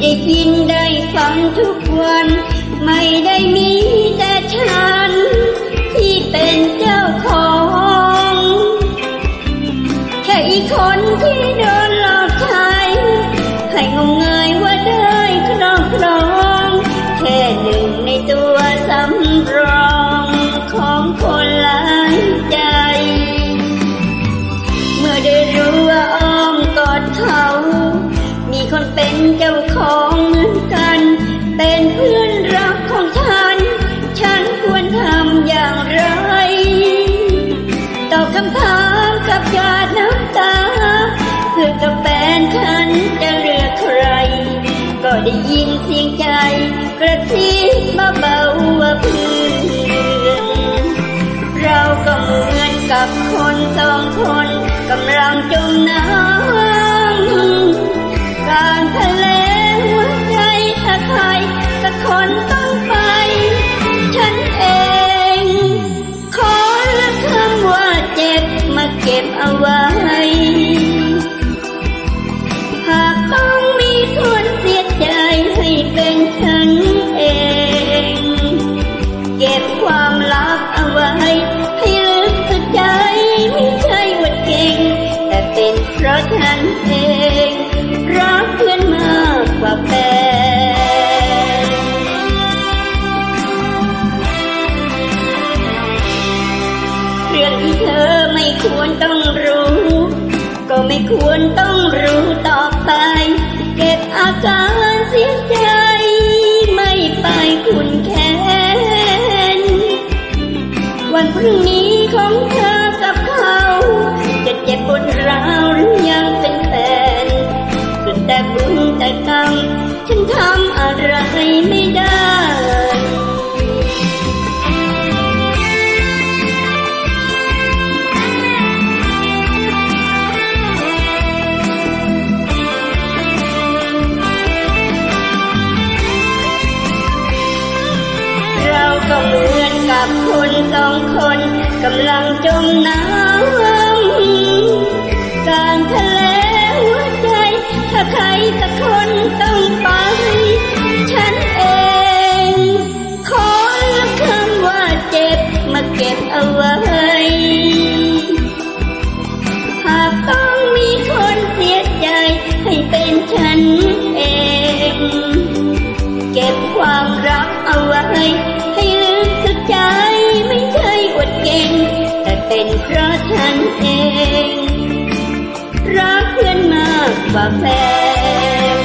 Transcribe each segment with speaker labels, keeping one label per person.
Speaker 1: ได้กินได้ฟังทุกวัน ไม่ได้มีแต่ฉัน ที่เป็นเจ้าของ แค่อีกคนที่โดนหลอกใช้ให้งมงายว่าได้ครอบครอง ងចំណោ ควรต้องรู้ ก็ไม่ควรต้องรู้ต่อไป เก็บอาการเสียใจไม่ไปคุณแค้นวันพรุ่งนี้ ก็เหมือนกับคนสองคนกำลังจมน้ำกลางทะเลหัวใจ ถ้าใครสักคนต้องไป ฉันเอง ขอคำว่าเจ็บมาเก็บเอาไว้ เป็นเพราะฉันเอง รักเพื่อนมากกว่าแฟน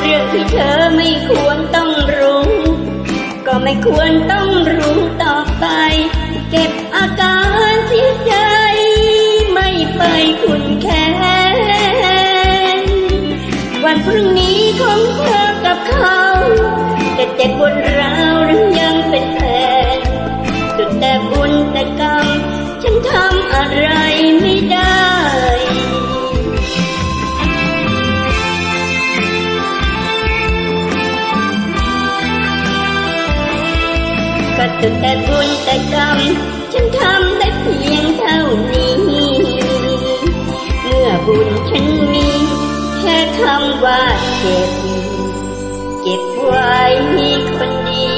Speaker 1: เรื่องที่เธอไม่ควรต้องรู้ ก็ไม่ควรต้องรู้ต่อไป เก็บอาการเสียใจ ไม่ไปคุณแค้นวันพรุ่งนี้ของเธอกับเขาจะเจ็บบนรา ดแต่บุญแต่กรรม ฉันทำได้เพียงเท่านี้ เมื่อบุญฉันมี แค่คำว่าเก็บ เก็บไว้คนดี